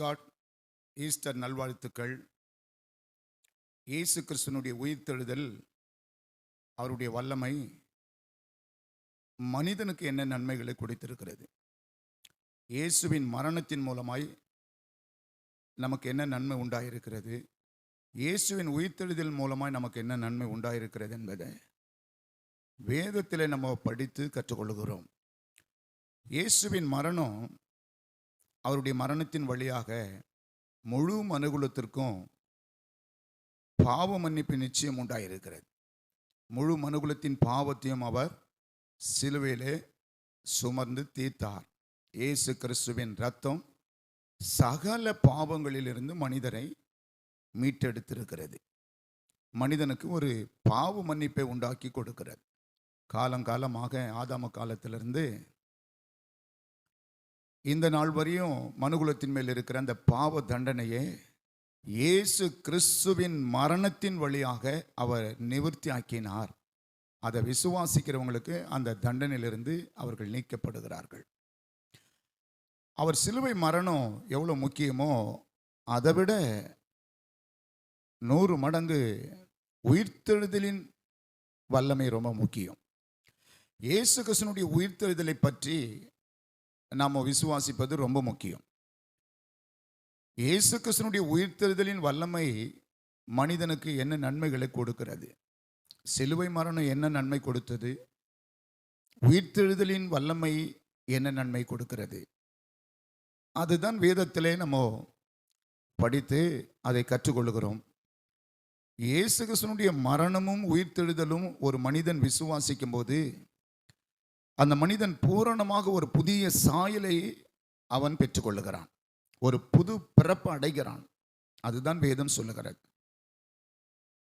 God Easter நல்வாழ்த்துக்கள். இயேசு கிறிஸ்தனுடைய உயிர்த்தெழுதல் அவருடைய வல்லமை மனிதனுக்கு என்ன நன்மைகளை கொடுத்திருக்கிறது? இயேசுவின் மரணத்தின் மூலமாய் நமக்கு என்ன நன்மை உண்டாயிருக்கிறது? இயேசுவின் உயிர்த்தெழுதல் மூலமாய் நமக்கு என்ன நன்மை உண்டாயிருக்கிறது என்பதை வேதத்தில் நம்ம படித்து கற்றுக்கொள்கிறோம். இயேசுவின் மரணம் அவருடைய மரணத்தின் வழியாக முழு மனுகுலத்திற்கும் பாவ மன்னிப்பு நிச்சயம் உண்டாயிருக்கிறது. முழு மனுகுலத்தின் பாவத்தையும் அவர் சிலுவையிலே சுமர்ந்து தீர்த்தார். இயேசு கிறிஸ்துவின் ரத்தம் சகல பாவங்களிலிருந்து மனிதரை மீட்டெடுத்திருக்கிறது. மனிதனுக்கு ஒரு பாவ மன்னிப்பை உண்டாக்கி கொடுக்கிறது. காலங்காலமாக ஆதாம காலத்திலிருந்து இந்த நாள் வரையும் மனுகுலத்தின் மேல் இருக்கிற அந்த பாவ தண்டனையை இயேசு கிறிஸ்துவின் மரணத்தின் வழியாக அவர் நிவர்த்தி ஆக்கினார். அதை விசுவாசிக்கிறவங்களுக்கு அந்த தண்டனையிலிருந்து அவர்கள் நீக்கப்படுகிறார்கள். அவர் சிலுவை மரணம் எவ்வளோ முக்கியமோ அதை விட நூறு மடங்கு உயிர்த்தெழுதலின் வல்லமை ரொம்ப முக்கியம். இயேசு கிருஷ்ணனுடைய உயிர்த்தெழுதலை பற்றி நாம் விசுவாசிப்பது ரொம்ப முக்கியம். இயேசு கிருஷ்ணனுடைய உயிர்த்தெழுதலின் வல்லமை மனிதனுக்கு என்ன நன்மைகளை கொடுக்கிறது? சிலுவை மரணம் என்ன நன்மை கொடுத்தது? உயிர்த்தெழுதலின் வல்லமை என்ன நன்மை கொடுக்கிறது? அதுதான் வேதத்திலே நம்ம படித்து அதை கற்றுக்கொள்கிறோம். இயேசு கிருஷ்ணனுடைய மரணமும் உயிர்த்தெழுதலும் ஒரு மனிதன் விசுவாசிக்கும் போது அந்த மனிதன் பூரணமாக ஒரு புதிய சாயலை அவன் பெற்றுக்கொள்ளுகிறான். ஒரு புது பிறப்பு அடைகிறான். அதுதான் வேதம் சொல்லுகிறது.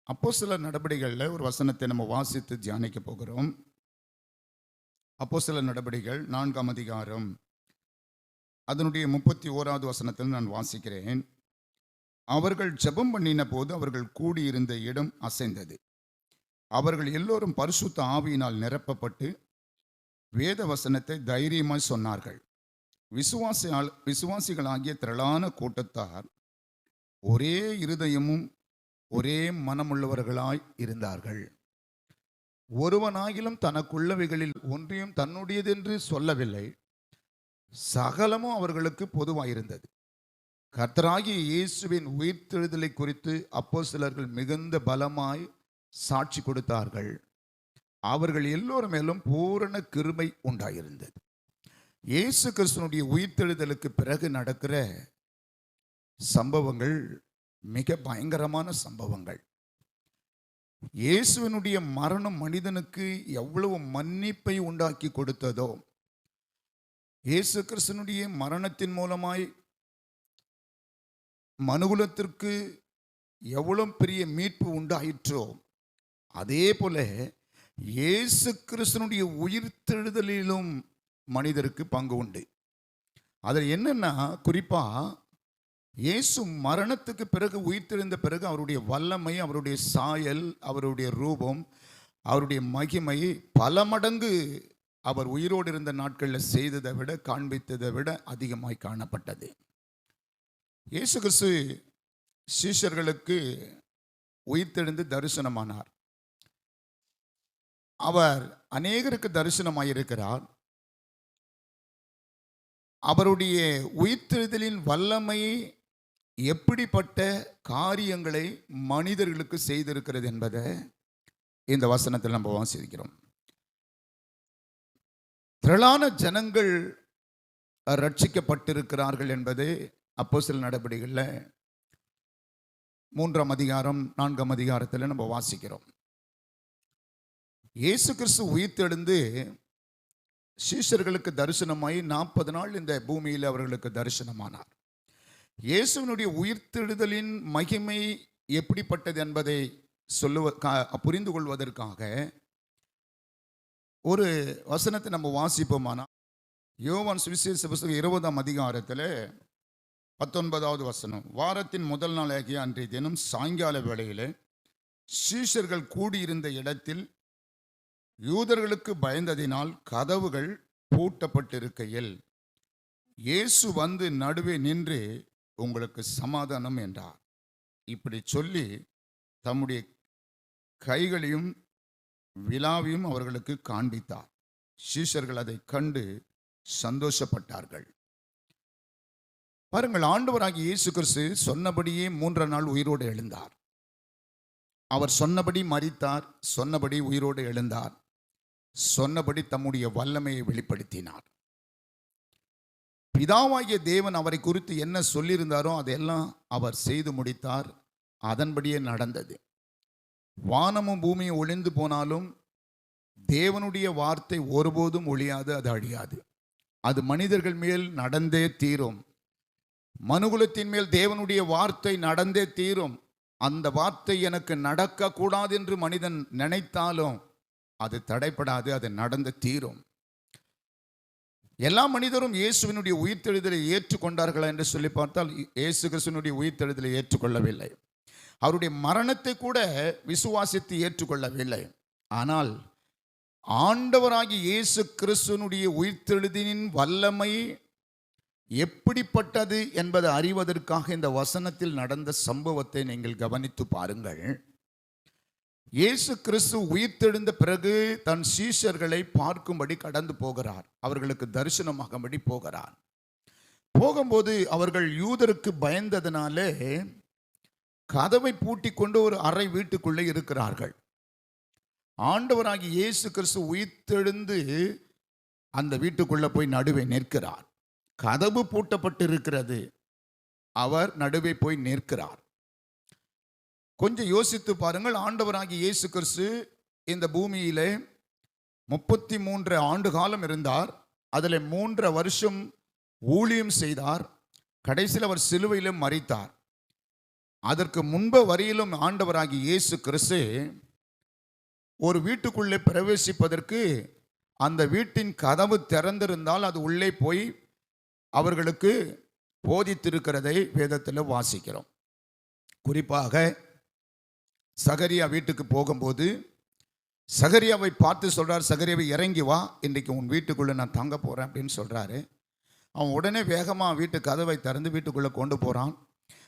அப்போ சில நடவடிக்கைகளில் ஒரு வசனத்தை நம்ம வாசித்து தியானிக்க போகிறோம். அப்போ சில நடவடிக்கைகள் நான்காம் அதிகாரம் அதனுடைய முப்பத்தி ஓராவது வசனத்தில் நான் வாசிக்கிறேன். அவர்கள் ஜெபம் பண்ணின போது அவர்கள் கூடியிருந்த இடம் அசைந்தது. அவர்கள் எல்லோரும் பரிசுத்த ஆவியினால் நிரப்பப்பட்டு வேத வசனத்தை தைரியமாய் சொன்னார்கள். விசுவாசி விசுவாசிகளாகிய திரளான கூட்டத்தார் ஒரே இருதயமும் ஒரே மனமுள்ளவர்களாய் இருந்தார்கள். ஒருவனாகிலும் தனக்குள்ளவைகளில் ஒன்றையும் தன்னுடையதென்று சொல்லவில்லை. சகலமும் அவர்களுக்கு பொதுவாயிருந்தது. கர்த்தராகிய இயேசுவின் உயிர்த்தெழுதலை குறித்து அப்போ சிலர்கள் மிகுந்த பலமாய் சாட்சி கொடுத்தார்கள். அவர்கள் எல்லோரும் மேலும் பூரண கிருமை உண்டாயிருந்தது. இயேசு கிறிஸ்தனுடைய உயிர்த்தெழுதலுக்கு பிறகு நடக்கிற சம்பவங்கள் மிக பயங்கரமான சம்பவங்கள். இயேசுவனுடைய மரணம் மனிதனுக்கு எவ்வளவு மன்னிப்பை உண்டாக்கி கொடுத்ததோ இயேசு கிறிஸ்தனுடைய மரணத்தின் மூலமாய் மனுகுலத்திற்கு எவ்வளோ பெரிய மீட்பு உண்டாயிற்றோ அதே போல இயேசு கிறிஸ்தனுடைய உயிர்த்தெழுதலிலும் மனிதருக்கு பங்கு உண்டு. அதில் என்னென்னா குறிப்பாக இயேசு மரணத்துக்கு பிறகு உயிர்த்தெழுந்த பிறகு அவருடைய வல்லமை அவருடைய சாயல் அவருடைய ரூபம் அவருடைய மகிமை பல மடங்கு அவர் உயிரோடு இருந்த நாட்களில் செய்ததை விட காண்பித்ததை விட அதிகமாய் காணப்பட்டது. இயேசு கிறிஸ்து சீஷர்களுக்கு உயிர்த்தெழுந்து தரிசனமானார். அவர் அநேகருக்கு தரிசனமாயிருக்கிறார். அவருடைய உயிர்த்தெழுதலின் வல்லமை எப்படிப்பட்ட காரியங்களை மனிதர்களுக்கு செய்திருக்கிறது என்பதை இந்த வசனத்தில் நம்ம வாசிக்கிறோம். திரளான ஜனங்கள் ரட்சிக்கப்பட்டிருக்கிறார்கள் என்பது அப்போ சில நடவடிக்கைகளில் மூன்றாம் அதிகாரம் நான்காம் அதிகாரத்தில் நம்ம வாசிக்கிறோம். இயேசு கிறிஸ்து உயிர்த்தெழுந்து சீஷர்களுக்கு தரிசனமாயி நாற்பது நாள் இந்த பூமியில் அவர்களுக்கு தரிசனமானார். இயேசுவினுடைய உயிர்த்தெழுதலின் மகிமை எப்படிப்பட்டது என்பதை சொல்லுவ புரிந்து கொள்வதற்காக ஒரு வசனத்தை நம்ம வாசிப்போமானா? யோவான் சுவிசேஷ புஸ்தகம் இருபதாம் அதிகாரத்தில் பத்தொன்பதாவது வசனம். வாரத்தின் முதல் நாளாகிய அன்றைய தினம் சாயங்கால வேளையில் சீஷர்கள் கூடியிருந்த இடத்தில் யூதர்களுக்கு பயந்ததினால் கதவுகள் பூட்டப்பட்டிருக்கையில் இயேசு வந்து நடுவே நின்று உங்களுக்கு சமாதானம் என்றார். இப்படி சொல்லி தம்முடைய கைகளையும் விழாவையும் அவர்களுக்கு காண்பித்தார். சீஷர்கள் அதை கண்டு சந்தோஷப்பட்டார்கள். பாருங்கள் ஆண்டவராகிய இயேசு கிறிஸ்து சொன்னபடியே மூன்று நாள் உயிரோடு எழுந்தார். அவர் சொன்னபடி மறித்தார் சொன்னபடி உயிரோடு எழுந்தார். சொன்னபடி தம்முடைய வல்லமையை வெளிப்படுத்தினார். பிதாவாகிய தேவன் அவரை குறித்து என்ன சொல்லியிருந்தாரோ அதெல்லாம் அவர் செய்து முடித்தார். அதன்படியே நடந்தது. வானமும் பூமியும் ஒளிந்து போனாலும் தேவனுடைய வார்த்தை ஒருபோதும் ஒழியாது அது அழியாது. அது மனிதர்கள் மேல் நடந்தே தீரும். மனுகுலத்தின் மேல் தேவனுடைய வார்த்தை நடந்தே தீரும். அந்த வார்த்தை எனக்கு நடக்கக்கூடாது என்று மனிதன் நினைத்தாலும் அது தடைப்படாது அது நடந்து தீரும். எல்லா மனிதரும் இயேசுவினுடைய உயிர்த்தெழுதலை ஏற்றுக்கொண்டார்களா என்று சொல்லி பார்த்தால் இயேசு கிறிஸ்துவனுடைய உயிர்த்தெழுதலை ஏற்றுக்கொள்ளவில்லை. அவருடைய மரணத்தை கூட விசுவாசித்து ஏற்றுக்கொள்ளவில்லை. ஆனால் ஆண்டவராகிய இயேசு கிறிஸ்துவனுடைய உயிர்த்தெழுதினின் வல்லமை எப்படிப்பட்டது என்பதை அறிவதற்காக இந்த வசனத்தில் நடந்த சம்பவத்தை நீங்கள் கவனித்து பாருங்கள். இயேசு கிறிஸ்து உயிர்த்தெழுந்த பிறகு தன் சீஷர்களை பார்க்கும்படி கடந்து போகிறார். அவர்களுக்கு தரிசனமாகும்படி போகிறார். போகும்போது அவர்கள் யூதருக்கு பயந்ததினாலே கதவை பூட்டி கொண்டு ஒரு அறை வீட்டுக்குள்ளே இருக்கிறார்கள். ஆண்டவராகி இயேசு கிறிஸ்து உயிர்த்தெழுந்து அந்த வீட்டுக்குள்ளே போய் நடுவே நிற்கிறார். கதவு பூட்டப்பட்டு இருக்கிறது அவர் நடுவே போய் நிற்கிறார். கொஞ்சம் யோசித்து பாருங்கள். ஆண்டவராகி இயேசு கிறிஸ்து இந்த பூமியிலே முப்பத்தி மூன்று ஆண்டு காலம் இருந்தார். அதில் மூன்று வருஷம் ஊழியம் செய்தார். கடைசியில் அவர் சிலுவையிலும் மறித்தார் அதற்கு முன்பு வரையிலும் ஆண்டவராகி இயேசு கிறிஸ்து ஒரு வீட்டுக்குள்ளே பிரவேசிப்பதற்கு அந்த வீட்டின் கதவு திறந்திருந்தால் அது உள்ளே போய் அவர்களுக்கு போதித்திருக்கிறதை வேதத்தில் வாசிக்கிறோம். குறிப்பாக சகரியா வீட்டுக்கு போகும்போது சகரியாவை பார்த்து சொல்கிறார் சகரியாவை இறங்கி வா இன்றைக்கு உன் வீட்டுக்குள்ளே நான் தங்க போகிறேன் அப்படின்னு சொல்கிறாரு அவன் உடனே வேகமாக வீட்டு கதவை திறந்து வீட்டுக்குள்ளே கொண்டு போகிறான்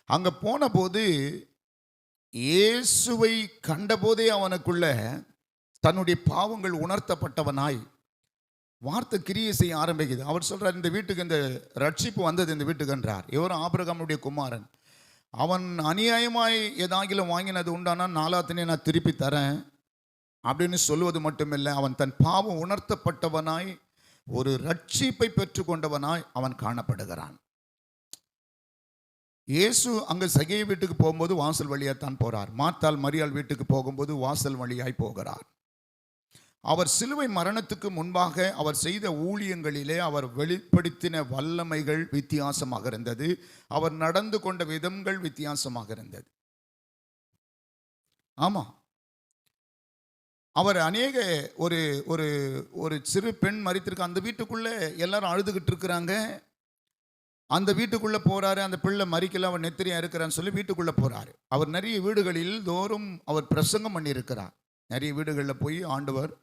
அங்கே போன போது இயேசுவை கண்டபோதே அவனுக்குள்ள தன்னுடைய பாவங்கள் உணர்த்தப்பட்டவனாய் வார்த்தை கிரியை செய்ய ஆரம்பிக்குது. அவர் சொல்கிறார் இந்த வீட்டுக்கு இந்த ரட்சிப்பு வந்தது இந்த வீட்டுக்குன்றார் இவரும் ஆபிரகாமுடைய குமாரன். அவன் அநியாயமாய் ஏதாகிலும் வாங்கினது உண்டானா நாலாத்தினே நான் திருப்பி தரேன் அப்படின்னு சொல்லுவது மட்டுமில்லை. அவன் தன் பாவம் உணர்த்தப்பட்டவனாய் ஒரு ரட்சிப்பை பெற்றுக்கொண்டவனாய் அவன் காணப்படுகிறான். இயேசு அங்கே சகைய வீட்டுக்கு போகும்போது வாசல் வழியாக தான் போறார். மாத்தாள் மரியாள் வீட்டுக்கு போகும்போது வாசல் வழியாய் போகிறார். அவர் சிலுவை மரணத்துக்கு முன்பாக அவர் செய்த ஊழியங்களிலே அவர் வெளிப்படுத்தின வல்லமைகள் வித்தியாசமாக இருந்தது. அவர் நடந்து கொண்ட விதங்கள் வித்தியாசமாக இருந்தது. ஆமா. அவர் அநேக ஒரு ஒரு ஒரு சிறு பெண் மறித்திருக்க அந்த வீட்டுக்குள்ளே எல்லாரும் அழுதுகிட்டு இருக்கிறாங்க. அந்த வீட்டுக்குள்ள போறாரு அந்த பிள்ளை மறிக்கல அவர் நெத்திரியா இருக்கிறான்னு சொல்லி வீட்டுக்குள்ள போறாரு. அவர் நிறைய வீடுகளில் தோறும் அவர் பிரசங்கம் பண்ணியிருக்கிறார். நிறைய வீடுகளில் போய் ஆண்டவர்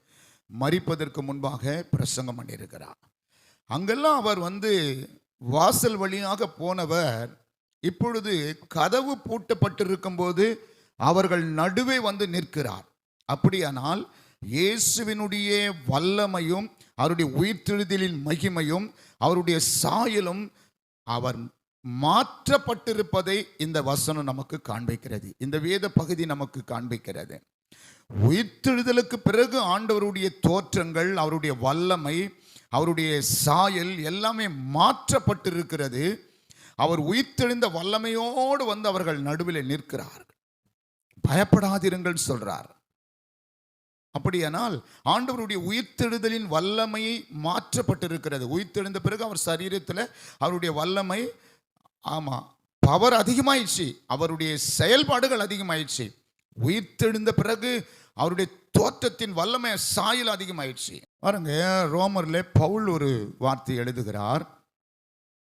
மறிப்பதற்கு முன்பாக பிரசங்கம் பண்ணியிருக்கிறார். அங்கெல்லாம் அவர் வந்து வாசல் வழியாக போனவர் இப்பொழுது கதவு பூட்டப்பட்டிருக்கும் போது அவர்கள் நடுவே வந்து நிற்கிறார். அப்படியானால் இயேசுவினுடைய வல்லமையும் அவருடைய உயிர்த்தெழுதலின் மகிமையும் அவருடைய சாயலும் அவர் மாற்றப்பட்டிருப்பதை இந்த வசனம் நமக்கு காண்பிக்கிறது. இந்த வேத பகுதி நமக்கு காண்பிக்கிறது. உயிர்த்தெழுதலுக்கு பிறகு ஆண்டவருடைய தோற்றங்கள் அவருடைய வல்லமை அவருடைய சாயல் எல்லாமே மாற்றப்பட்டிருக்கிறது. அவர் உயிர்த்தெழுந்த வல்லமையோடு வந்து அவர்கள் நடுவில் நிற்கிறார் பயப்படாதிருங்கள் சொல்றார். அப்படியானால் ஆண்டவருடைய உயிர்த்தெழுதலின் வல்லமை மாற்றப்பட்டிருக்கிறது. உயிர்த்தெழுந்த பிறகு அவர் சரீரத்தில் அவருடைய வல்லமை ஆமாம் பவர் அதிகமாயிடுச்சு. அவருடைய செயல்பாடுகள் அதிகமாயிடுச்சு. உயிர்த்தெழுந்த பிறகு அவருடைய தோற்றத்தின் வல்லமை சாயல் அதிகமாயிடுச்சு. பாருங்க ரோமர்ல பவுல் ஒரு வார்த்தை எழுதுகிறார்.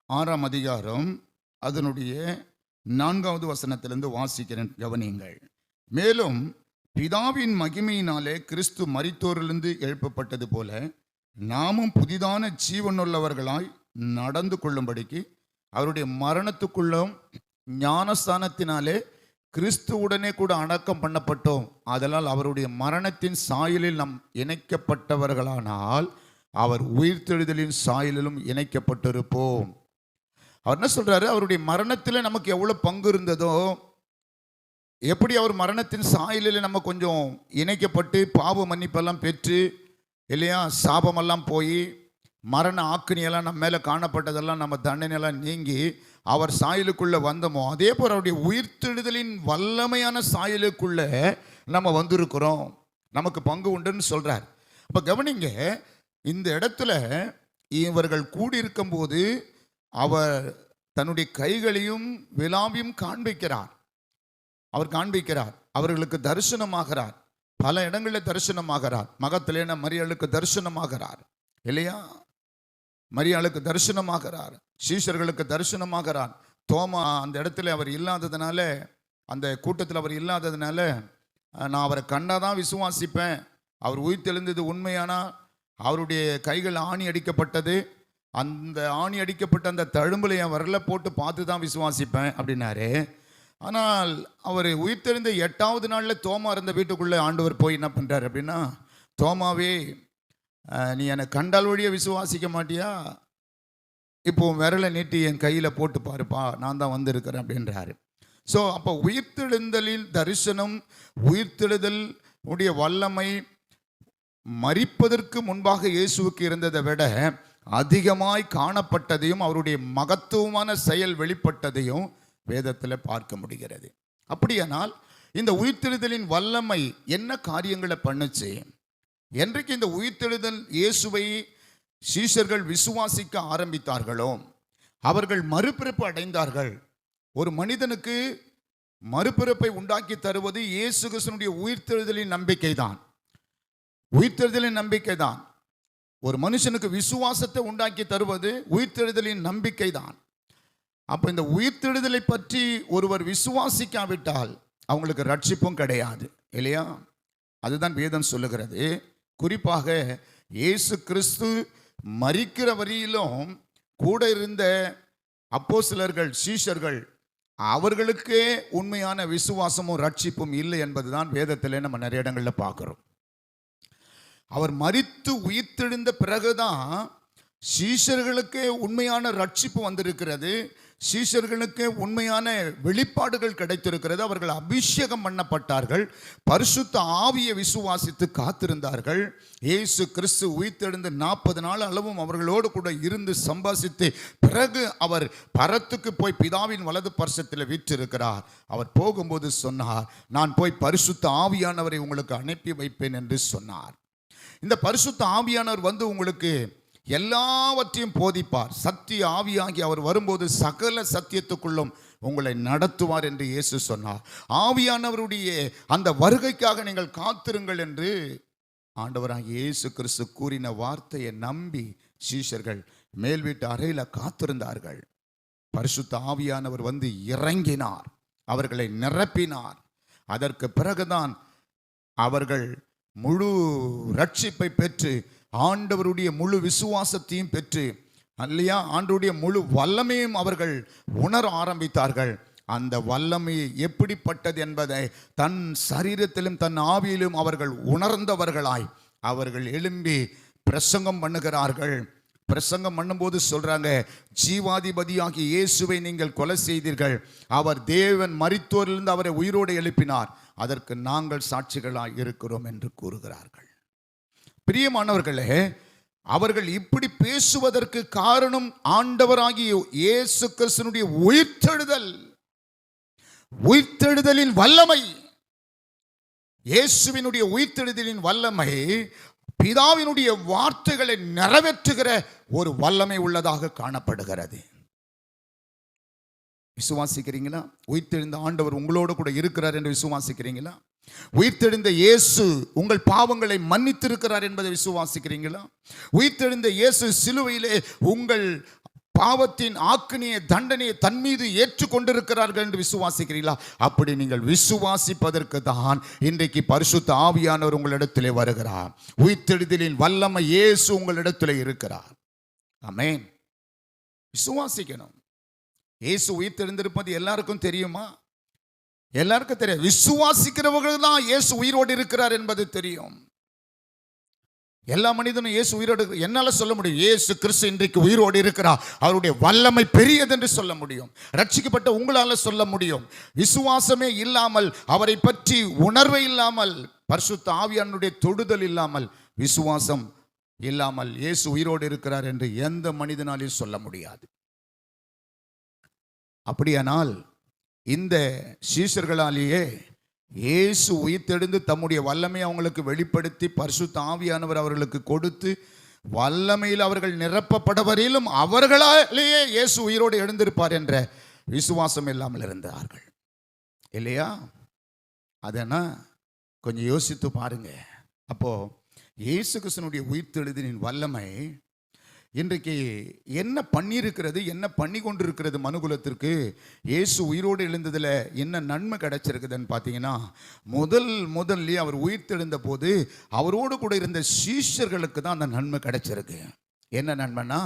ஆறாம் அதிகாரம் அதனுடைய நான்காவது வசனத்திலிருந்து வாசிக்கிறேன் கவனியுங்கள். மேலும் பிதாவின் மகிமையினாலே கிறிஸ்து மரித்தோரிலிருந்து எழுப்பப்பட்டது போல நாமும் புதிதான ஜீவனுள்ளவர்களாய் நடந்து கொள்ளும்படிக்கு அவருடைய மரணத்துக்குள்ளும் ஞானஸ்தானத்தினாலே கிறிஸ்துவுடனே கூட அடக்கம் பண்ணப்பட்டோம். அதனால் அவருடைய மரணத்தின் சாயலில் நாம் இணைக்கப்பட்டவர்களானால் அவர் உயிர்த்தெழுதலின் சாயலிலும் இணைக்கப்பட்டிருப்போம். அவர் என்ன சொல்கிறாரு அவருடைய மரணத்தில் நமக்கு எவ்வளோ பங்கு இருந்ததோ எப்படி அவர் மரணத்தின் சாயலில் நம்ம கொஞ்சம் இணைக்கப்பட்டு பாவ மன்னிப்பெல்லாம் பெற்று இல்லையா சாபமெல்லாம் போய் மரண ஆக்கினியெல்லாம் நம்ம மேலே காணப்பட்டதெல்லாம் நம்ம தண்டனையெல்லாம் நீங்கி அவர் சாயலுக்குள்ளே வந்தோமோ அதே போல் அவருடைய உயிர்த்தெழுதலின் வல்லமையான சாயலுக்குள்ளே நம்ம வந்திருக்கிறோம். நமக்கு பங்கு உண்டுன்னு சொல்கிறார் அப்போ கவனிங்க இந்த இடத்துல இவர்கள் கூடியிருக்கும் போது அவர் தன்னுடைய கைகளையும் விலாவையும் காண்பிக்கிறார். அவர் காண்பிக்கிறார். அவர்களுக்கு தரிசனமாகிறார். பல இடங்களில் தரிசனமாகிறார். மகத்திலேன மரியாளுக்கு தரிசனமாகிறார். இல்லையா? மரியாளுக்கு தரிசனமாகிறார் சீஷர்களுக்கு தரிசனமாகிறார். தோமா அந்த இடத்துல அவர் இல்லாததுனால அந்த கூட்டத்தில் அவர் இல்லாததுனால நான் அவரை கண்டாதான் விசுவாசிப்பேன். அவர் உயிர்த்தெழுந்தது உண்மையானா? அவருடைய கைகள் ஆணி அடிக்கப்பட்டது. அந்த ஆணி அடிக்கப்பட்ட அந்த தழும்புல என் வரல போட்டு பார்த்து தான் விசுவாசிப்பேன் அப்படின்னாரு. ஆனால் அவர் உயிர்த்தெழுந்த எட்டாவது நாளில் தோமா இருந்த வீட்டுக்குள்ளே ஆண்டவர் போய் என்ன பண்ணுறாரு அப்படின்னா தோமாவே நீ என்னை கண்டால் வழியை விசுவாசிக்க மாட்டியா? இப்போ விரலை நீட்டி என் கையில் போட்டு பாருப்பா நான் தான் வந்திருக்கிறேன் அப்படின்றாரு. ஸோ அப்போ உயிர்த்தெழுந்தலில் தரிசனம் உயிர்த்தெழுதல் உடைய வல்லமை மறிப்பதற்கு முன்பாக இயேசுவுக்கு இருந்ததை விட அதிகமாய் காணப்பட்டதையும் அவருடைய மகத்துவமான செயல் வெளிப்பட்டதையும் வேதத்தில் பார்க்க முடிகிறது. அப்படியானால் இந்த உயிர்த்தெழுதலின் வல்லமை என்ன காரியங்களை பண்ணுச்சு? என்றைக்கு இந்த உயிர்த்தெழுதல் இயேசுவை சீஷர்கள் விசுவாசிக்க ஆரம்பித்தார்களோ அவர்கள் மறுபிறப்பு அடைந்தார்கள். ஒரு மனிதனுக்கு மறுபிறப்பை உண்டாக்கி தருவது இயேசு கிருஷ்ணனுடைய உயிர்த்தெழுதலின் நம்பிக்கைதான். உயிர்த்தெழுதலின் நம்பிக்கை தான் ஒரு மனுஷனுக்கு விசுவாசத்தை உண்டாக்கி தருவது உயிர்த்தெழுதலின் நம்பிக்கை தான் அப்போ இந்த உயிர்த்தெழுதலை பற்றி ஒருவர் விசுவாசிக்காவிட்டால் அவங்களுக்கு ரட்சிப்பும் கிடையாது இல்லையா? அதுதான் வேதம் சொல்லுகிறது. குறிப்பாக இயேசு கிறிஸ்து மரிக்கிற வரியிலும் கூட இருந்த அப்போ சிலர்கள் சீஷர்கள் அவர்களுக்கே உண்மையான விசுவாசமும் ரட்சிப்பும் இல்லை என்பதுதான் வேதத்தில் நம்ம நிறைய இடங்களில் பார்க்குறோம். அவர் மரித்து உயிர்த்தெழுந்த பிறகுதான் சீஷர்களுக்கே உண்மையான ரட்சிப்பு வந்திருக்கிறது. சீசர்களுக்கு உண்மையான வெளிப்பாடுகள் கிடைத்திருக்கிறது. அவர்கள் அபிஷேகம் பண்ணப்பட்டார்கள். பரிசுத்த ஆவியை விசுவாசித்து காத்திருந்தார்கள். இயேசு கிறிஸ்து உயிர்த்தெழுந்து நாற்பது நாள் அளவும் அவர்களோடு கூட இருந்து சம்பாசித்து பிறகு அவர் பரத்துக்கு போய் பிதாவின் வலது பரிசத்தில் வீற்றிருக்கிறார். அவர் போகும்போது சொன்னார் நான் போய் பரிசுத்த ஆவியானவரை உங்களுக்கு அனுப்பி வைப்பேன் என்று சொன்னார். இந்த பரிசுத்த ஆவியானவர் வந்து உங்களுக்கு எல்லாவற்றையும் போதிப்பார். சத்திய ஆவியாகி அவர் வரும்போது சகல சத்தியத்துக்குள்ளும் உங்களை நடத்துவார் என்று இயேசு சொன்னார். ஆவியானவருடைய அந்த வருகைக்காக நீங்கள் காத்திருங்கள் என்று ஆண்டவராக இயேசு கிறிஸ்து கூறின வார்த்தையை நம்பி சீஷர்கள் மேல் வீட்டு அறையில் காத்திருந்தார்கள். பரிசுத்த ஆவியானவர் வந்து இறங்கினார். அவர்களை நிரப்பினார். அதற்கு பிறகுதான் அவர்கள் முழு ரட்சிப்பை பெற்று ஆண்டவருடைய முழு விசுவாசத்தையும் பெற்று அல்லையா ஆண்டவருடைய முழு வல்லமையும் அவர்கள் உணர ஆரம்பித்தார்கள். அந்த வல்லமை எப்படிப்பட்டது என்பதை தன் சரீரத்திலும் தன் ஆவியிலும் அவர்கள் உணர்ந்தவர்களாய் அவர்கள் எழும்பி பிரசங்கம் பண்ணுகிறார்கள். பிரசங்கம் பண்ணும்போது சொல்கிறாங்க ஜீவாதிபதியாகிய இயேசுவை நீங்கள் கொலை செய்தீர்கள். அவர் தேவன் மறித்தோரிலிருந்து அவரை உயிரோடு எழுப்பினார். அதற்கு நாங்கள் சாட்சிகளாக இருக்கிறோம் என்று கூறுகிறார்கள். பிரியமானவர்களே அவர்கள் இப்படி பேசுவதற்கு காரணம் ஆண்டவராகிய இயேசு கிறிஸ்தனுடைய உயிர்த்தெழுதல். உயிர்த்தெழுதலின் வல்லமை. இயேசுவினுடைய உயிர்த்தெழுதலின் வல்லமை பிதாவினுடைய வார்த்தைகளை நிறைவேற்றுகிற ஒரு வல்லமை உள்ளதாக காணப்படுகிறது. விசுவாசிக்கிறீங்களா? உயிர்த்தெழுந்த ஆண்டவர் உங்களோடு கூட இருக்கிறார் என்று விசுவாசிக்கிறீங்களா? உயிர்த்தெழுந்த இயேசு உங்கள் பாவங்களை மன்னித்திருக்கிறார் என்பதை விசுவாசிக்கிறீங்களா? உயிர்த்தெழுந்த இயேசு சிலுவையிலே உங்கள் பாவத்தின் ஆக்கினிய தண்டனையை தன் மீது ஏற்றுக்கொண்டிருக்கிறார்கள் என்று விசுவாசிக்கிறீர்களா? அப்படி நீங்கள் விசுவாசிப்பதற்கு தான் இன்றைக்கு பரிசுத்த ஆவியானவர் உங்களிடத்திலே வருகிறார். உயிர்த்தெழுதலின் வல்லமை இயேசு உங்களிடத்திலே இருக்கிறார். அமேன் விசுவாசிக்கணும். இயேசு உயிர்த்தெழுந்திருப்பது எல்லாருக்கும் தெரியுமா? எல்லாருக்கும் தெரியும். விசுவாசிக்கிறவர்கள் தான் இயேசு உயிரோடு இருக்கிறார் என்பது தெரியும். எல்லா மனிதனும் இயேசு உயிரோடு என்னால் என்னால சொல்ல முடியும். இயேசு கிறிஸ்து இன்றைக்கு உயிரோடு இருக்கிறார். அவருடைய வல்லமை பெரியது என்று சொல்ல முடியும். ரட்சிக்கப்பட்ட உங்களால சொல்ல முடியும். விசுவாசமே இல்லாமல் அவரை பற்றி உணர்வை இல்லாமல் பரிசுத்த ஆவியானுடைய தொடுதல் இல்லாமல் விசுவாசம் இல்லாமல் இயேசு உயிரோடு இருக்கிறார் என்று எந்த மனிதனாலையும் சொல்ல முடியாது. அப்படியானால் இந்த சீஷர்களாலேயே இயேசு உயிர்த்தெழுந்து தம்முடைய வல்லமை அவங்களுக்கு வெளிப்படுத்தி பரிசுத்த ஆவியானவர் அவர்களுக்கு கொடுத்து வல்லமையில் அவர்கள் நிரப்பப்படவரையிலும் அவர்களாலேயே இயேசு உயிரோடு எழுந்திருப்பார் என்ற விசுவாசம் இல்லாமல் இருந்தார்கள். இல்லையா? அதனா கொஞ்சம் யோசித்து பாருங்க. அப்போ இயேசு கிருஷ்ணனுடைய உயிர்த்தெழுதினின் வல்லமை இன்றைக்கு என்ன பண்ணியிருக்கிறது என்ன பண்ணி கொண்டிருக்கிறது மனுகுலத்திற்கு? இயேசு உயிரோடு எழுந்ததில் என்ன நன்மை கிடைச்சிருக்குதுன்னு பார்த்தீங்கன்னா முதல் முதல்ல அவர் உயிர்த்தெழுந்த போது அவரோடு கூட இருந்த சீஷர்களுக்கு தான் அந்த நன்மை கிடைச்சிருக்கு. என்ன நண்பன்னா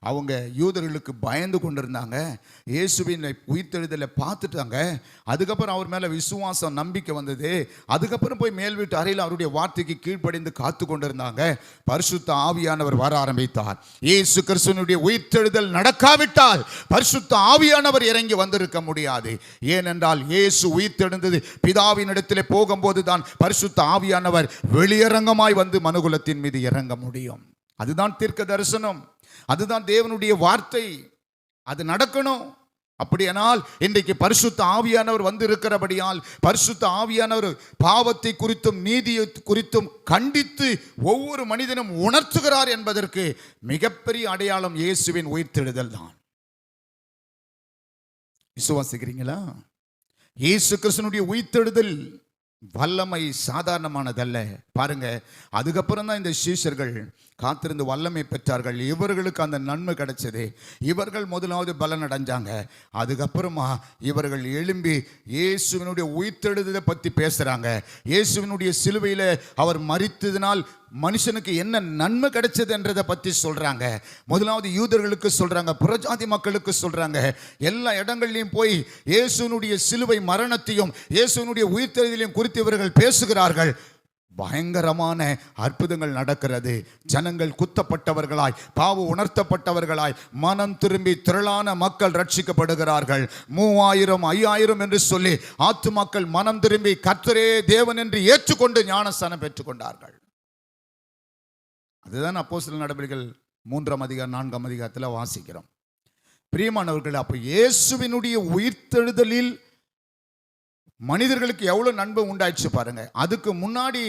அவங்க யூதர்களுக்கு பயந்து கொண்டிருந்தாங்க. இயேசுவின் உயிர்த்தெழுதலை பார்த்துட்டாங்க. அதுக்கப்புறம் அவர் மேலே விசுவாசம் நம்பிக்கை வந்தது. அதுக்கப்புறம் போய் மேல் வீட்டு அறையில் அவருடைய வார்த்தைக்கு கீழ்ப்படிந்து காத்து கொண்டிருந்தாங்க. பரிசுத்த ஆவியானவர் வர ஆரம்பித்தார். இயேசு கிறிஸ்துவனுடைய உயிர்த்தெழுதல் நடக்காவிட்டால் பரிசுத்த ஆவியானவர் இறங்கி வந்திருக்க முடியாது. ஏனென்றால் இயேசு உயிர்த்தெழுந்தது பிதாவின் இடத்திலே போகும்போது தான் பரிசுத்த ஆவியானவர் வெளியரங்கமாய் வந்து மனுகுலத்தின் மீது இறங்க முடியும். அதுதான் தீர்க்க தரிசனம் அதுதான் தேவனுடைய வார்த்தை. அது நடக்கணும். அப்படியானால் இன்றைக்கு பரிசுத்த ஆவியானவர் வந்து இருக்கிறபடியால் பரிசுத்த ஆவியானவர் பாவத்தை குறித்தும் நீதியை குறித்தும் கண்டித்து ஒவ்வொரு மனிதனும் உணர்த்துகிறார் என்பதற்கு மிகப்பெரிய அடையாளம் இயேசுவின் உயிர்த்தெழுதல் தான். விசுவாசிக்கிறீங்களா? இயேசு கிருஷ்ணனுடைய உயிர்த்தெழுதல் வல்லமை சாதாரணமானதல்ல. பாருங்க அதுக்கப்புறம் தான் இந்த சீஷர்கள் காத்திருந்து வல்லமை பெற்றார்கள். இவர்களுக்கு அந்த நன்மை கிடைச்சது. இவர்கள் முதலாவது பலன் அடைஞ்சாங்க அதுக்கப்புறமா இவர்கள் எழும்பி இயேசுவினுடைய உயிர்த்தெழுதலை பற்றி பேசுகிறாங்க இயேசுவினுடைய சிலுவையில் அவர் மறித்ததினால் மனுஷனுக்கு என்ன நன்மை கிடைச்சது என்றதை பற்றி சொல்கிறாங்க முதலாவது யூதர்களுக்கு சொல்கிறாங்க புறஜாதி மக்களுக்கு சொல்கிறாங்க எல்லா இடங்கள்லையும் போய் இயேசுனுடைய சிலுவை மரணத்தையும் இயேசுனுடைய உயிர்த்தெழுதலையும் குறித்து இவர்கள் பேசுகிறார்கள். பயங்கரமான அற்புதங்கள் நடக்கிறது. ஜனங்கள் குத்தப்பட்டவர்களாய் பாவ உணர்த்தப்பட்டவர்களாய் மனம் திரும்பி திரளான மக்கள் ரட்சிக்கப்படுகிறார்கள். மூவாயிரம் ஐயாயிரம் என்று சொல்லி ஆத்துமாக்கள் மனம் திரும்பி கர்த்தரே தேவன் என்று ஏற்றுக்கொண்டு ஞானஸ்தானம் பெற்றுக்கொண்டார்கள். அதுதான் அப்போ சில நடவடிக்கைகள் மூன்றாம் அதிகாரம் நான்காம் அதிகாரத்தில் வாசிக்கிறோம். பிரியமானவர்கள் அப்போ இயேசுவினுடைய உயிர்த்தெழுதலில் மனிதர்களுக்கு எவ்வளோ நண்பு உண்டாயிடுச்சு பாருங்க. அதுக்கு முன்னாடி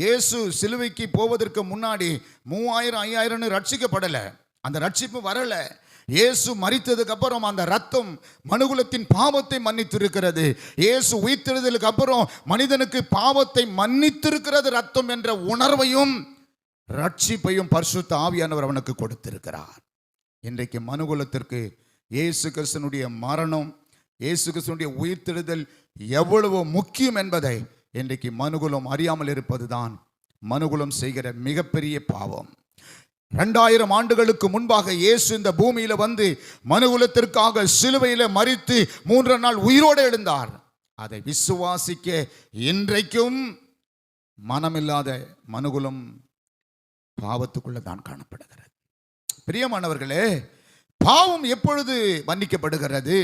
இயேசு சிலுவைக்கு போவதற்கு முன்னாடி மூவாயிரம் ஐயாயிரம்னு ரட்சிக்கப்படலை. அந்த ரட்சிப்பு வரலை. இயேசு மறித்ததுக்கு அப்புறம் அந்த ரத்தம் மனுகுலத்தின் பாவத்தை மன்னித்திருக்கிறது. இயேசு உயிர்த்தெழுதலுக்கு அப்புறம் மனிதனுக்கு பாவத்தை மன்னித்திருக்கிறது ரத்தம் என்ற உணர்வையும் ரட்சிப்பையும் பரிசுத்த ஆவியானவர் அவனுக்கு கொடுத்திருக்கிறார். இன்றைக்கு மனுகுலத்திற்கு இயேசு கிருஷ்ணனுடைய மரணம் இயேசு கிருஷ்ணனுடைய உயிர்த்தெழுதல் எவ்வளவு முக்கியம் என்பதை இன்றைக்கு மனுகுலம் அறியாமல் இருப்பதுதான் மனுகுலம் செய்கிற மிகப்பெரிய பாவம். ரெண்டாயிரம் ஆண்டுகளுக்கு முன்பாக இயேசு இந்த பூமியில வந்து மனுகுலத்திற்காக சிலுவையில மறித்து மூன்று நாள் உயிரோடு எழுந்தார். அதை விசுவாசிக்க இன்றைக்கும் மனமில்லாத மனுகுலம் பாவத்துக்குள்ள தான் காணப்படுகிறது. பிரியமானவர்களே பாவம் எப்பொழுது மன்னிக்கப்படுகிறது?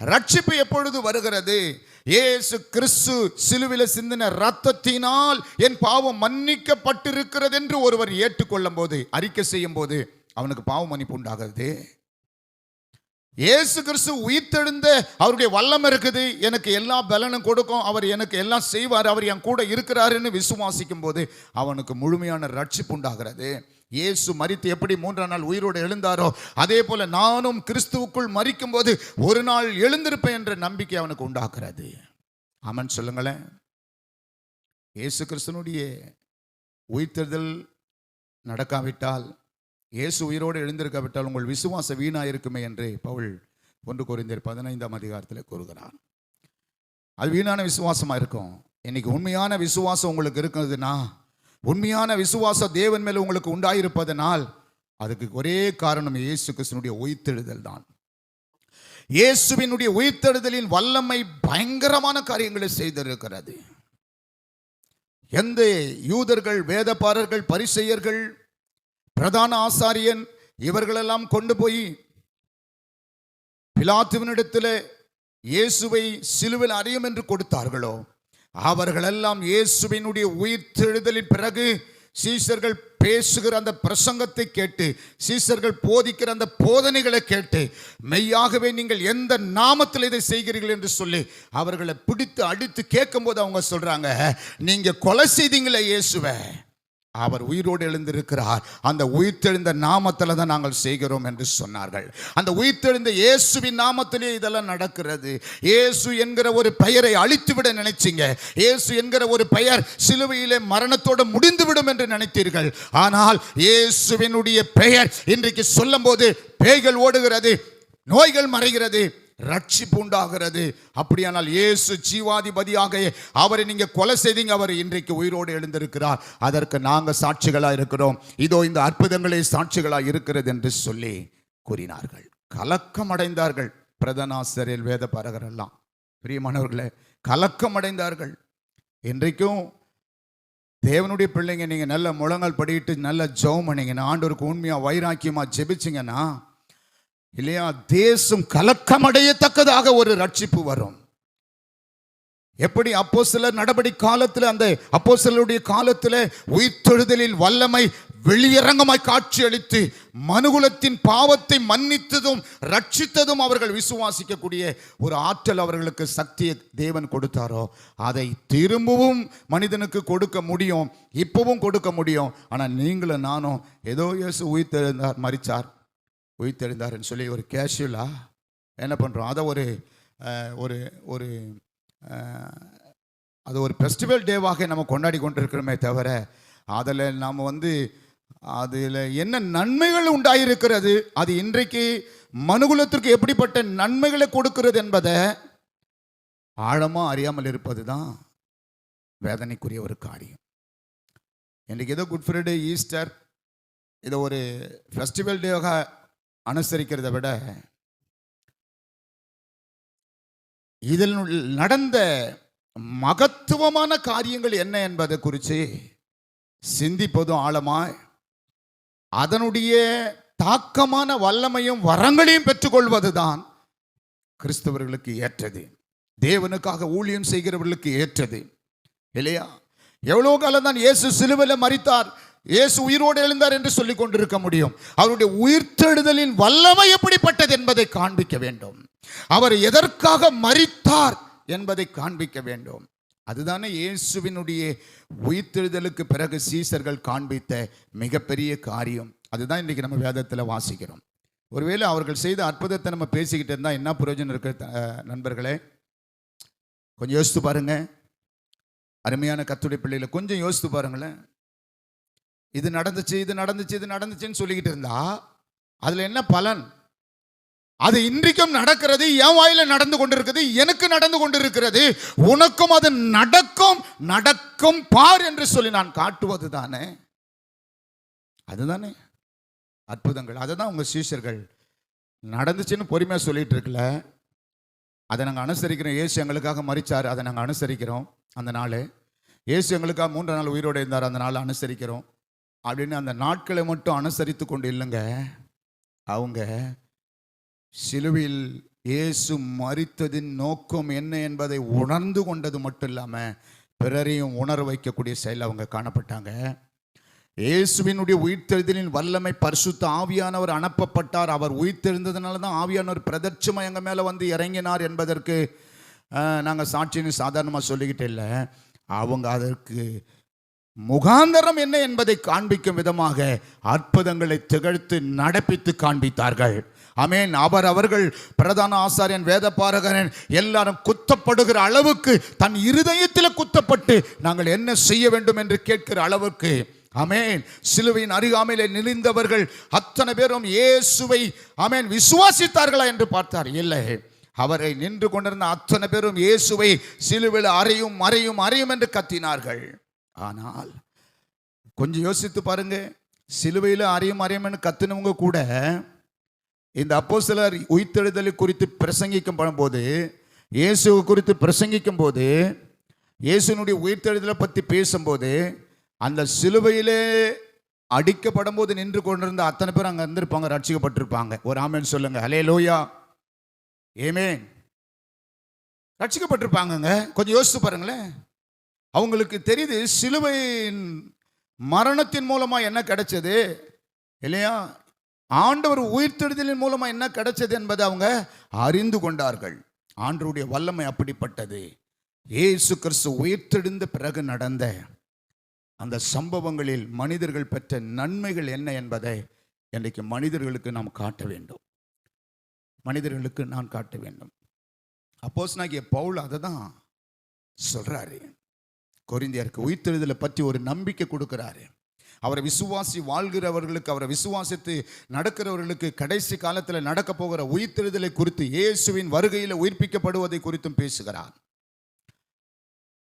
ரட்சிப்பு எப்பொழுது வருகிறது? ஏசு கிறிஸ்து சிலுவில சிந்தின ரத்தத்தினால் என் பாவம் மன்னிக்கப்பட்டிருக்கிறது என்று ஒருவர் ஏற்றுக்கொள்ளும் போது அறிக்கை செய்யும் போது அவனுக்கு பாவம் மன்னிப்பு உண்டாகிறது ஏசு கிறிஸ்து உயிர்த்தெழுந்த அவருடைய வல்லம் இருக்குது. எனக்கு எல்லா பலனும் கொடுக்கும். அவர் எனக்கு எல்லாம் செய்வார். அவர் என் கூட இருக்கிறாருன்னு விசுவாசிக்கும் போது அவனுக்கு முழுமையான ரட்சிப்பு உண்டாகிறது. இயேசு மரித்து எப்படி மூன்றாம் நாள் உயிரோடு எழுந்தாரோ அதே போல நானும் கிறிஸ்துவுக்குள் மறிக்கும் போது ஒரு நாள் எழுந்திருப்பேன் என்ற நம்பிக்கை அவனுக்கு உண்டாக்குறது ஆமன் சொல்லுங்களேன். இயேசு கிறிஸ்தனுடைய உயிர்த்தெழுதல் நடக்காவிட்டால் இயேசு உயிரோடு எழுந்திருக்காவிட்டால் உங்கள் விசுவாச வீணா இருக்குமே என்று பவுல் ஒன்று குறைந்தர் பதினைந்தாம் அதிகாரத்தில் கூறுகிறார். அது வீணான விசுவாசமாக இருக்கும்? இன்னைக்கு உண்மையான விசுவாசம் உங்களுக்கு இருக்கிறதுனா உண்மையான விசுவாச தேவன் மேல் உங்களுக்கு உண்டாயிருப்பதனால் அதுக்கு ஒரே காரணம் இயேசு கிறிஸ்துனுடைய உயிர்த்தெழுதல் தான். இயேசுவினுடைய உயிர்த்தெழுதலின் வல்லமை பயங்கரமான காரியங்களை செய்திருக்கிறது. எந்த யூதர்கள் வேதபாரர்கள் பரிசெயர்கள் பிரதான ஆசாரியன் இவர்களெல்லாம் கொண்டு போய் பிலாத்துவினிடத்தில் இயேசுவை சிலுவில் அறியும் என்று கொடுத்தார்களோ? அவர்களெல்லாம் இயேசுவினுடைய உயிர்த்தெழுதலின் பிறகு சீசர்கள் பேசுகிற அந்த பிரசங்கத்தை கேட்டு சீசர்கள் போதிக்கிற அந்த போதனைகளை கேட்டு மெய்யாகவே நீங்கள் எந்த நாமத்தில் இதை செய்கிறீர்கள் என்று சொல்லி அவர்களை பிடித்து அடித்து கேட்கும்போது அவங்க சொல்கிறாங்க நீங்கள் கொலை செய்தீங்களே இயேசுவை. அவர் உயிரோடு எழுந்திருக்கிறார். அந்த உயிர்த்தெழுந்த நாமத்தில் தான் நாங்கள் செய்கிறோம் என்று சொன்னார்கள். அந்த உயிர்த்தெழுந்த இயேசுவின் நாமத்திலே இதெல்லாம் நடக்கிறது. இயேசு என்கிற ஒரு பெயரை அழித்துவிட நினைச்சிங்க. இயேசு என்கிற ஒரு பெயர் சிலுவையிலே மரணத்தோடு முடிந்துவிடும் என்று நினைத்தீர்கள். ஆனால் இயேசுவினுடைய பெயர் இன்றைக்கு சொல்லும்போது பேய்கள் ஓடுகிறது நோய்கள் மறைகிறது. ரட்சிப்பு உண்டாகிறது அப்படியானால் இயேசு ஜீவாதிபதியாக அவரை நீங்க கொலை செய்தீங்க. அவர் இன்றைக்கு உயிரோடு எழுந்திருக்கிறார். அதற்கு நாங்க சாட்சிகளா இருக்கிறோம். இதோ இந்த அற்புதங்களே சாட்சிகளா இருக்கிறது என்று சொல்லி கூறினார்கள். கலக்கம் அடைந்தார்கள் பிரதனாசிரியர் வேத எல்லாம். பிரியமானவர்களே கலக்கம் அடைந்தார்கள் இன்றைக்கும் தேவனுடைய பிள்ளைங்க நீங்கள் நல்ல முழங்கள் படிட்டு நல்ல ஜெபம் பண்ணீங்கன்னா ஆண்டவருக்கு உண்மையாக வைராக்கியமாக ஜெபிச்சிங்கன்னா இல்லையா தேசம் கலக்கமடையத்தக்கதாக ஒரு ரட்சிப்பு வரும். எப்படி அப்போ சிலர் நடபடி காலத்தில் அந்த அப்போ சிலருடைய காலத்தில் உயிர்த்தெழுதலில் வல்லமை வெளியரங்கமாய் காட்சியளித்து மனுகுலத்தின் பாவத்தை மன்னித்ததும் ரட்சித்ததும் அவர்கள் விசுவாசிக்கக்கூடிய ஒரு ஆற்றல் அவர்களுக்கு சக்தியை தேவன் கொடுத்தாரோ அதை திரும்பவும் மனிதனுக்கு கொடுக்க முடியும் இப்பவும் கொடுக்க முடியும். ஆனால் நீங்களும் நானும் ஏதோ இயேசு உயிர்த்தெழுந்தார் மறிச்சார் உயிர்த்தெழுந்தாருன்னு சொல்லி ஒரு கேஷுவலாக என்ன பண்ணுறோம் அதை ஒரு ஒரு ஒரு அது ஒரு ஃபெஸ்டிவல் டேவாக நம்ம கொண்டாடி கொண்டிருக்கிறோமே தவிர அதில் நாம் வந்து அதில் என்ன நன்மைகள் உண்டாயிருக்கிறது? அது இன்றைக்கு மனுகுலத்திற்கு எப்படிப்பட்ட நன்மைகளை கொடுக்கிறது என்பதை ஆழமாக அறியாமல் இருப்பது தான் வேதனைக்குரிய ஒரு காரியம். இன்றைக்கு ஏதோ குட் ஃப்ரைடே ஈஸ்டர் இதை ஒரு ஃபெஸ்டிவல் டேவாக அனுசரிக்கிறதை விட இதில் நடந்த மகத்துவமான காரியங்கள் என்ன என்பதை குறித்து சிந்திப்பதும் ஆழமாய் அதனுடைய தாக்கமான வல்லமையும் வரங்களையும் பெற்றுக்கொள்வதுதான் கிறிஸ்தவர்களுக்கு ஏற்றது. தேவனுக்காக ஊழியம் செய்கிறவர்களுக்கு ஏற்றது. இல்லையா? எவ்வளோ காலம் தான் இயேசு சிலுவையில் மறித்தார் இயேசு உயிரோடு எழுந்தார் என்று சொல்லிக் கொண்டிருக்க முடியும். அவருடைய உயிர்த்தெழுதலின் வல்லமை எப்படிப்பட்டது என்பதை காண்பிக்க வேண்டும். அவர் எதற்காக மறித்தார் என்பதை காண்பிக்க வேண்டும். அதுதானே இயேசுவினுடைய உயிர்த்தெழுதலுக்கு பிறகு சீசர்கள் காண்பித்த மிகப்பெரிய காரியம். அதுதான் இன்றைக்கி நம்ம வேதத்தில் வாசிக்கிறோம். ஒருவேளை அவர்கள் செய்த அற்புதத்தை நம்ம பேசிக்கிட்டு இருந்தால் என்ன பிரயோஜனம் இருக்கிற நண்பர்களே? கொஞ்சம் யோசித்து பாருங்க. அருமையான கத்துடைய பிள்ளைகளை கொஞ்சம் யோசித்து பாருங்களேன். இது நடந்துச்சு இது நடந்துச்சு இது நடந்துச்சுன்னு சொல்லிக்கிட்டு இருந்தா அதில் என்ன பலன்? அது இன்றைக்கும் நடக்கிறது என் வாயில நடந்து கொண்டிருக்கிறது எனக்கு நடந்து கொண்டிருக்கிறது உனக்கும் அது நடக்கும் நடக்கும் பார் என்று சொல்லி நான் காட்டுவது தானே? அதுதானே? அற்புதங்கள். அதை தான் உங்கள் சீஷர்கள் நடந்துச்சுன்னு பொறுமையாக சொல்லிட்டு இருக்கல. அதை நாங்கள் அனுசரிக்கிறோம். இயேசு எங்களுக்காக மறிச்சார் அதை நாங்கள் அனுசரிக்கிறோம் அந்த நாள். இயேசு எங்களுக்காக மூன்று நாள் உயிரோடு இருந்தார். அந்த நாள் அனுசரிக்கிறோம். அப்படின்னு அந்த நாட்களை மட்டும் அனுசரித்து கொண்டு இல்லைங்க. அவங்க சிலுவையில் இயேசு மறித்ததின் நோக்கம் என்ன என்பதை உணர்ந்து கொண்டது மட்டும் இல்லாமல் பிறரையும் உணர வைக்கக்கூடிய செயல் அவங்க காணப்பட்டாங்க. இயேசுவினுடைய உயிர்த்தெழுதலின் வல்லமை பரிசுத்த ஆவியானவர் அனுப்பப்பட்டார். அவர் உயிர்த்தெழுந்ததுனால தான் ஆவியானவர் பிரதட்சமாக எங்கள் மேலே வந்து இறங்கினார் என்பதற்கு நாங்கள் சாட்சின்னு சாதாரணமாக சொல்லிக்கிட்டு இல்லை. அவங்க அதற்கு முகாந்தரம் என்ன என்பதை காண்பிக்கும் விதமாக அற்புதங்களை திகழ்த்து நடப்பித்து காண்பித்தார்கள். அமேன் அவர் அவர்கள் பிரதான ஆசாரியன் வேதபாரகரன் எல்லாரும் குத்தப்படுகிற அளவுக்கு தன் இருதயத்தில் குத்தப்பட்டு நாங்கள் என்ன செய்ய வேண்டும் என்று கேட்கிற அளவுக்கு அமேன் சிலுவையின் அருகாமையிலே நிலைந்தவர்கள் அத்தனை பேரும் இயேசுவை அமேன் விசுவாசித்தார்களா என்று பார்த்தார். இல்லை. அவரை நின்று கொண்டிருந்த அத்தனை பேரும் இயேசுவை சிலுவையில் அறையும் மறையும் அறையும் என்று கத்தினார்கள். ஆனால் கொஞ்சம் யோசித்து பாருங்க. சிலுவையில் அறியும் அறையும்னு கத்துனவங்க கூட இந்த அப்போஸ்தலர் உயிர்த்தெழுதலை குறித்து பிரசங்கிக்கும் பண்ணும்போது இயேசு குறித்து பிரசங்கிக்கும் போது இயேசுனுடைய உயிர்த்தெழுதலை பற்றி பேசும்போது அந்த சிலுவையிலே அடிக்கப்படும் போது நின்று கொண்டிருந்த அத்தனை பேர் அங்கே இருந்திருப்பாங்க ரட்சிக்கப்பட்டிருப்பாங்க. ஒரு ஆமேன் சொல்லுங்க. ஹலே லோயா ஏமேன் ரட்சிக்கப்பட்டிருப்பாங்கங்க. கொஞ்சம் யோசித்து பாருங்களேன். அவங்களுக்கு தெரியுது சிலுவையின் மரணத்தின் மூலமா என்ன கிடைச்சது? இல்லையா? ஆண்டவர் உயிர்த்தெழுதலின் மூலமா என்ன கிடைச்சது என்பதை அவங்க அறிந்து கொண்டார்கள். ஆண்டவருடைய வல்லமை அப்படிப்பட்டது. ஏசு கிறிஸ்து உயிர்த்தெழுந்த பிறகு நடந்த அந்த சம்பவங்களில் மனிதர்கள் பெற்ற நன்மைகள் என்ன என்பதை இன்றைக்கு மனிதர்களுக்கு நாம் காட்ட வேண்டும். மனிதர்களுக்கு நான் காட்ட வேண்டும். அப்போஸ் நாகிய பவுல் அதை தான் சொல்கிறாரு கொரிந்தியருக்கு உயிர்த்தெழுதலை பற்றி ஒரு நம்பிக்கை கொடுக்குறாரு. அவரை விசுவாசி வாழ்கிறவர்களுக்கு அவரை விசுவாசித்து நடக்கிறவர்களுக்கு கடைசி காலத்தில் நடக்க போகிற உயிர்த்தெழுதலை குறித்து இயேசுவின் வருகையில் உயிர்ப்பிக்கப்படுவதை குறித்தும் பேசுகிறார்.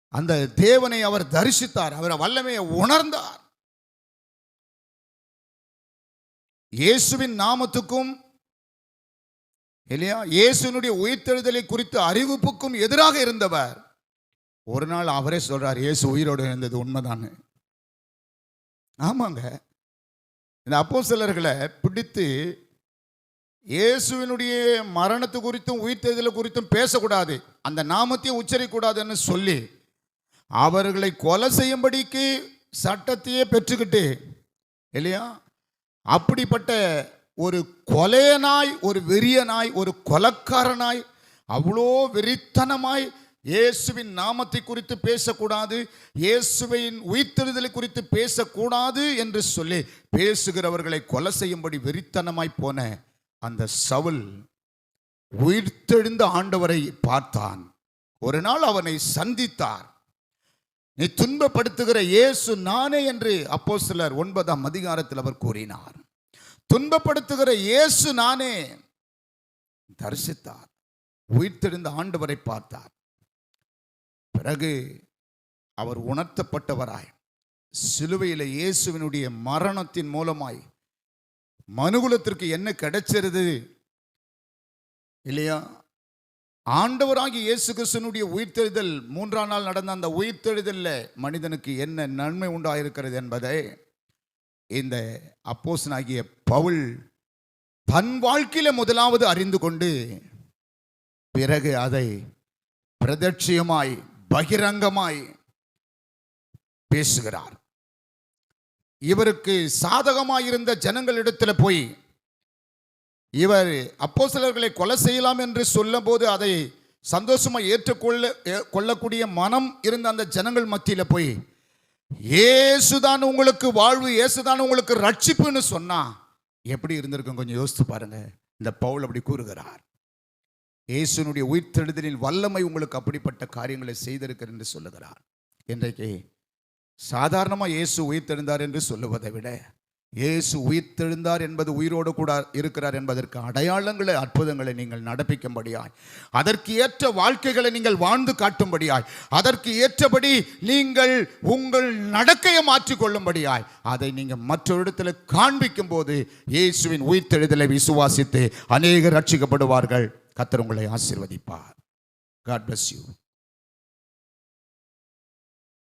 அந்த தேவனை அவர் தரிசித்தார் அவரை வல்லமையை உணர்ந்தார். இயேசுவின் நாமத்துக்கும் இல்லையா? இயேசுனுடைய உயிர்த்தெழுதலை குறித்து அறிவிப்புக்கும் எதிராக இருந்தவர். ஒரு நாள் அவரே சொல்கிறார் இயேசு உயிரோடு இருந்தது உண்மைதானே ஆமாங்க. இந்த அப்போ சிலர்களை பிடித்து இயேசுவினுடைய மரணத்து குறித்தும் உயிர்த்தெழுதலை குறித்தும் பேசக்கூடாது. அந்த நாமத்தையும் உச்சரிக்கூடாதுன்னு சொல்லி அவர்களை கொலை செய்யும்படிக்கு சட்டத்தையே பெற்றுக்கிட்டு இல்லையா? அப்படிப்பட்ட ஒரு கொலையனாய் ஒரு வெறியனாய் ஒரு கொலக்காரனாய் அவ்வளோ வெறித்தனமாய் இயேசுவின் நாமத்தை குறித்து பேசக்கூடாது இயேசுவின் உயிர்த்தெழுதலை குறித்து பேசக்கூடாது என்று சொல்லி பேசுகிறவர்களை கொலை செய்யும்படி வெறித்தனமாய் போன அந்த சவுல் உயிர்த்தெழுந்த ஆண்டவரை பார்த்தான். ஒரு நாள் அவனை சந்தித்தார். நீ துன்பப்படுத்துகிற இயேசு நானே என்று அப்போ சிலர் ஒன்பதாம் அதிகாரத்தில் அவர் கூறினார். துன்பப்படுத்துகிற இயேசு நானே தரிசித்தார். உயிர்த்தெழுந்த ஆண்டவரை பார்த்தார். பிறகு அவர் உணர்த்தப்பட்டவராய். சிலுவையில் இயேசுவினுடைய மரணத்தின் மூலமாய். மனுகுலத்திற்கு என்ன கிடைச்சிருது? இல்லையா? ஆண்டவராகிய இயேசு கிறிஸ்தனுடைய உயிர்த்தெழுதல் மூன்றாம் நாள் நடந்த அந்த உயிர்த்தெழுதலில் மனிதனுக்கு என்ன நன்மை உண்டாயிருக்கிறது என்பதை இந்த அப்போசனாகிய பவுல் தன் வாழ்க்கையில முதலாவது அறிந்து கொண்டு பிறகு அதை பிரதட்சியமாய் பகிரங்கமாய் பேசுகிறார். இவருக்கு சாதகமாயிருந்த ஜனங்களிடத்தில் போய் இவர் அப்போ சிலர்களை கொலை செய்யலாம் என்று சொல்லும்போது அதை சந்தோஷமா ஏற்றுக்கொள்ள ஏ- கொள்ளக்கூடிய மனம் இருந்த அந்த ஜனங்கள் மத்தியில் போய் ஏசுதான் உங்களுக்கு வாழ்வு ஏசுதான் உங்களுக்கு ரட்சிப்புன்னு சொன்னா எப்படி இருந்திருக்கும்? கொஞ்சம் யோசித்து பாருங்க. இந்த பவுல் அப்படி கூறுகிறார். இயேசுனுடைய உயிர்த்தெழுதலின் வல்லமை உங்களுக்கு அப்படிப்பட்ட காரியங்களை செய்திருக்கிறது என்று சொல்லுகிறார். இன்றைக்கு சாதாரணமாக இயேசு உயிர்த்தெழுந்தார் என்று சொல்லுவதை விட இயேசு உயிர்த்தெழுந்தார் என்பது உயிரோடு கூட இருக்கிறார் என்பதற்கு அடையாளங்களை அற்புதங்களை நீங்கள் நடப்பிக்கும்படியாய் அதற்கு ஏற்ற வாழ்க்கைகளை நீங்கள் வாழ்ந்து காட்டும்படியாய் அதற்கு ஏற்றபடி நீங்கள் உங்கள் நடக்கையை மாற்றிக்கொள்ளும்படியாய் அதை நீங்கள் மற்றொரு இடத்துல காண்பிக்கும் போது இயேசுவின் உயிர்த்தெழுதலை விசுவாசித்து அநேகர் ரட்சிக்கப்படுவார்கள். கத்தர் உங்களை ஆசீர்வதிப்பார். God bless you